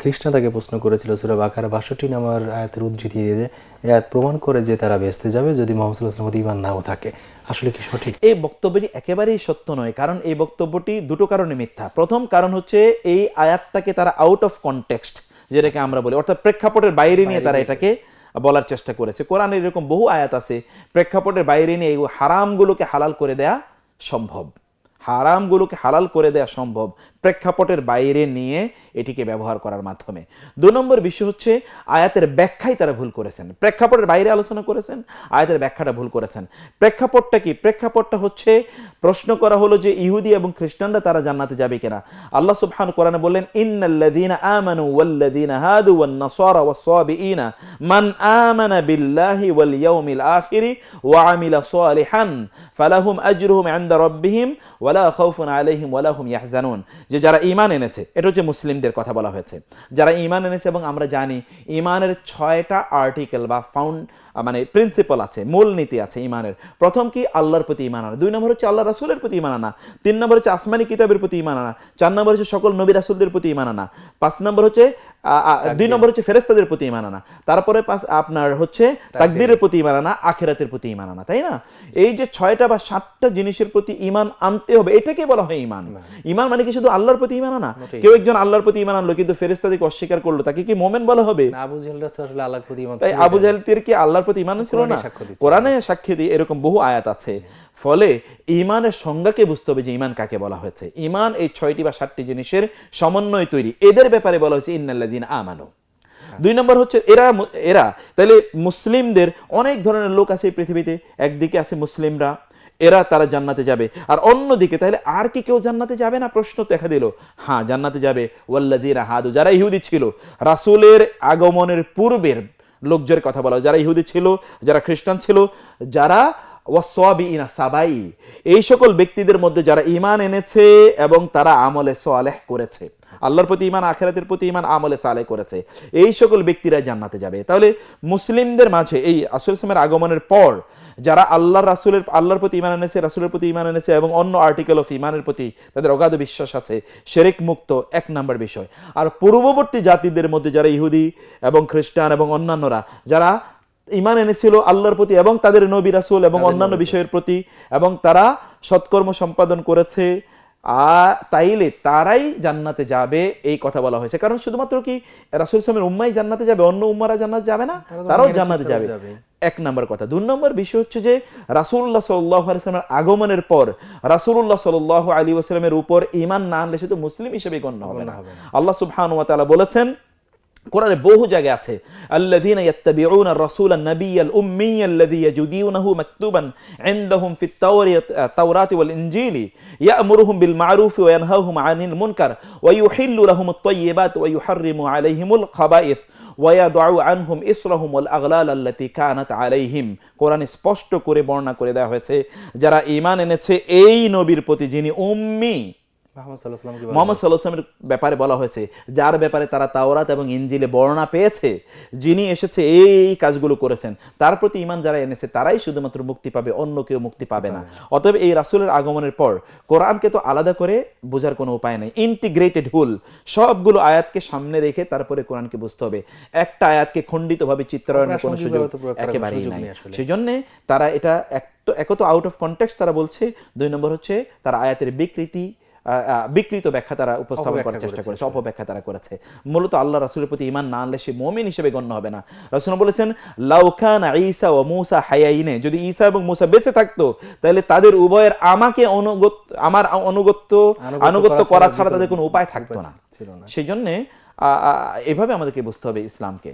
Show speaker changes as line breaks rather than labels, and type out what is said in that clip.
খ্রিস্টান তাকে প্রশ্ন করেছিল সুরা বাকারা বাষট্টি নাম্বার আয়াতের উদ্ধৃতি দিয়ে যে আয়াত প্রমাণ করে যে তারা বেসতে যাবে যদি মোহাম্মদ সাল্লাহ ইমান নাও থাকে। আসলে কি সঠিক?
এই বক্তব্যটি একেবারেই সত্য নয় কারণ এই বক্তব্যটি দুটো কারণে মিথ্যা। প্রথম কারণ হচ্ছে এই আয়াতটাকে তারা আউট অফ কনটেক্সট যেটাকে আমরা বলি অর্থাৎ প্রেক্ষাপটের বাইরে নিয়ে তারা এটাকে বলার চেষ্টা করেছে। কোরআনের এরকম বহু আয়াত আছে প্রেক্ষাপটের বাইরে নিয়ে এই হারামগুলোকে হালাল করে দেয়া সম্ভব। হারামগুলোকে হালাল করে দেয়া সম্ভব, প্রেক্ষাপটের বাইরে নিয়ে এটিকে ব্যবহার করার মাধ্যমে। দু নম্বর বিষয় হচ্ছে, আয়াতের ব্যাখ্যাই তারা ভুল করেছেন। প্রেক্ষাপটের বাইরে আলোচনা করেছেন, আয়াতের ব্যাখ্যাটা ভুল করেছেন। প্রেক্ষাপটটা কি? প্রেক্ষাপটটা হচ্ছে, প্রশ্ন করা হলো যে ইহুদি এবং খ্রিস্টানরা তারা জান্নাতে যাবে কিনা। আল্লাহ সুবহান কোরআনে বললেন, ইন্নাল্লাযীনা আমানু ওয়াল্লাযীনা হাদু ওয়ান নাসারা ওয়াস-সাবিঈনা মান আমানা বিল্লাহি ওয়াল ইয়াউমিল আখিরি ওয়া আমিলা সালিহান, ফালাহুম আজরুহুম ইনদা রাব্বিহিম যে যারা ঈমান এনেছে, এটা হচ্ছে মুসলিমদের কথা বলা হয়েছে। যারা ঈমান এনেছে এবং আমরা জানি, ঈমানের ছয়টা আর্টিকেল বা ফাউন্ড মানে প্রিন্সিপাল আছে, মূলনীতি আছে ঈমানের। প্রথম কি? আল্লাহর প্রতি ঈমান আনা। দুই নম্বর হচ্ছে আল্লাহ রাসূলের প্রতি ঈমান আনা। তিন নম্বর হচ্ছে আসমানি কিতাবের প্রতি ঈমান আনা। চার নম্বর হচ্ছে সকল নবী রাসূলদের প্রতি ঈমান আনা। পাঁচ নম্বর হচ্ছে দুই নম্বর হচ্ছে ফেরেস্তাদের প্রতি ঈমান আনা। তারপরে আপনার হচ্ছে তাকদীরের প্রতি ঈমান আনা আখিরাতের প্রতি ঈমান আনা তাই না? এই যে ছয়টা বা সাতটা জিনিসের প্রতি ঈমান আনতে হবে এটাকে বলা হয় ইমান ইমান মানে কি শুধু আল্লাহর প্রতি ঈমান আনা? কেউ একজন আল্লাহর প্রতি ইমান আনলো কিন্তু ফেরেস্তাদেরকে অস্বীকার করল তাকে কি মোমেন বলা হবে?
আবু জেহেলরা তো আসলে আল্লাহর প্রতি ইমান
তাই
ছিল
আবু
না।
কি আল্লাহর প্রতি ঈমান ছিল না?
কোরআনে
কোরআনে সাক্ষী দিয়ে এরকম বহু আয়াত আছে। ফলে ঈমানের সংজ্ঞাকে বুঝতে হবে যে ইমান কাকে বলা হয়েছে। ইমান এই ছয়টি বা সাতটি জিনিসের সমন্বয় তৈরি। এদের ব্যাপারে বলা হয়েছে ইন্নাল্লাযিন আমানু। দুই নম্বর হচ্ছে এরা এরা তাহলে মুসলিমদের অনেক ধরনের লোক আছে এই পৃথিবীতে। একদিকে আছে মুসলিমরা এরা তারা জান্নাতে যাবে। আর অন্যদিকে তাহলে আর কি কেউ জান্নাতে যাবে না? প্রশ্ন দেখা দিল। হ্যাঁ জান্নাতে যাবে। ওয়াল্লাজিরা হাদু যারা ইহুদি ছিল। রাসূলের আগমনের পূর্বের লোকজের কথা বলা যারা ইহুদি ছিল যারা খ্রিস্টান ছিল যারা ওয়াসবিনা সাবাই এই সকল ব্যক্তিদের মধ্যে যারা ঈমান এনেছে এবং তারা আমলে সালেহ করেছে। আল্লাহর প্রতি ঈমান, আখেরাতের প্রতি ঈমান, আমলে সালেহ করেছে। এই সকল ব্যক্তিরা জান্নাতে যাবে। তাহলে মুসলিমদের মাঝে এই আসল ইসলামের আগমনের পর যারা আল্লাহর রাসুলের, আল্লাহর প্রতি ইমান এনেছে, রাসুলের প্রতি ইমান এনেছে এবং অন্য আর্টিকেল অফ ইমানের প্রতি তাদের অগাধ বিশ্বাস আছে, শিরক মুক্ত এক নাম্বার বিষয়। আর পূর্ববর্তী জাতিদের মধ্যে যারা ইহুদি এবং খ্রিস্টান এবং অন্যান্যরা, যারা ইমান এনেছিল আল্লাহর প্রতি এবং তাদের নবী রাসূল এবং অন্যান্য বিষয়ের প্রতি এবং তারা সৎকর্ম সম্পাদন করেছে। আর তাইলে তারাই জান্নাতে যাবে এই কথা বলা হয়েছে। কারণ শুধুমাত্র কি রাসূল সালামের উম্মাই জান্নাতে যাবে অন্য উম্মারা জান্নাতে যাবে না? তারাও জান্নাতে যাবে। এক নম্বর কথা। দুই নম্বর বিষয় হচ্ছে যে আলাইহি ওয়াসাল্লামের আগমনের পর রাসূলুল্লাহ সাল্লাল্লাহু আলাইহি ওয়াসাল্লামের উপর ইমান না আনলে সে তো মুসলিম হিসেবে গণ্য হবে না। আল্লাহ ওয়া তাআলা বলেছেন কোরআনে বহু জায়গায় আছে, আল্লাযীনা ইয়াত্তাবিউনা আর-রাসূলা আন-নাবিয়্যাল উম্মিয়্যাল লাযী ইয়াজিদুনাহু মাকতুবান ইনদাহুম ফিত তাওরাতি ওয়াল ইনজিলি, ইয়া'মুরুহুম বিল মা'রুফি ওয়া ইয়ানহাহুম আনিল মুনকার, ওয়া ইউহিল্লু লাহুম আত-তাইয়্যিবাত ওয়া ইউহাররিমু আলাইহিমুল খাবাইস, ওয়া ইয়াদউ আনহুম ইসরাহুম ওয়াল আগলাল আল্লাতী কানাত আলাইহিম। কোরআনে স্পষ্ট করে বর্ণনা করে দেওয়া হয়েছে, যারা ঈমান এনেছে, এই নবীর প্রতি যিনি উম্মি
মোহাম্মদ সাল্লাহ সাল্লামকে বলা
মোহাম্মদ সাল্লাহ আসলামের ব্যাপারে বলা হয়েছে যার ব্যাপারে তারা তাওরাত এবং ইনজিলে বর্ণনা পেয়েছে যিনি এসেছে এই কাজগুলো করেছেন। তার প্রতি ইমান যারা এনেছে তারাই শুধুমাত্র মুক্তি পাবে অন্য কেউ মুক্তি পাবে না। অতএব এই রাসূলের আগমনের পর কোরআনকে তো আলাদা করে বোঝার কোনো উপায় নেই। ইন্টিগ্রেটেড হুল সবগুলো আয়াতকে সামনে রেখে তারপরে কোরআনকে বুঝতে হবে। একটা আয়াতকে খণ্ডিতভাবে চিত্রায়নের কোনো সুযোগ একেবারেই নাই। সেজন্য তারা এটা এক তো এক তো আউট অফ কনটেক্সট তারা বলছে দুই নম্বর হচ্ছে তারা আয়াতের বিকৃতি বিকৃত ব্যাখ্যা তারা উপস্থাপন করার চেষ্টা
করেছে।
অপব্যাখ্যা তারা করেছে। মূলত আল্লাহ রাসূলের প্রতি ঈমান না আনলে সে মুমিন হিসেবে গণ্য হবে না। রাসূল বলেছেন লাউখান ঈসা ও মূসা হায়াইনে। যদি ঈসা এবং মূসা বেঁচে থাকতো তাহলে তাদের উভয়ের আমাকে অনুগত আমার অনুগত্য আনুগত্য করা ছাড়া তাদের কোনো উপায় থাকতো না।
না।
সেই জন্যে এভাবে আমাদেরকে বুঝতে হবে ইসলামকে।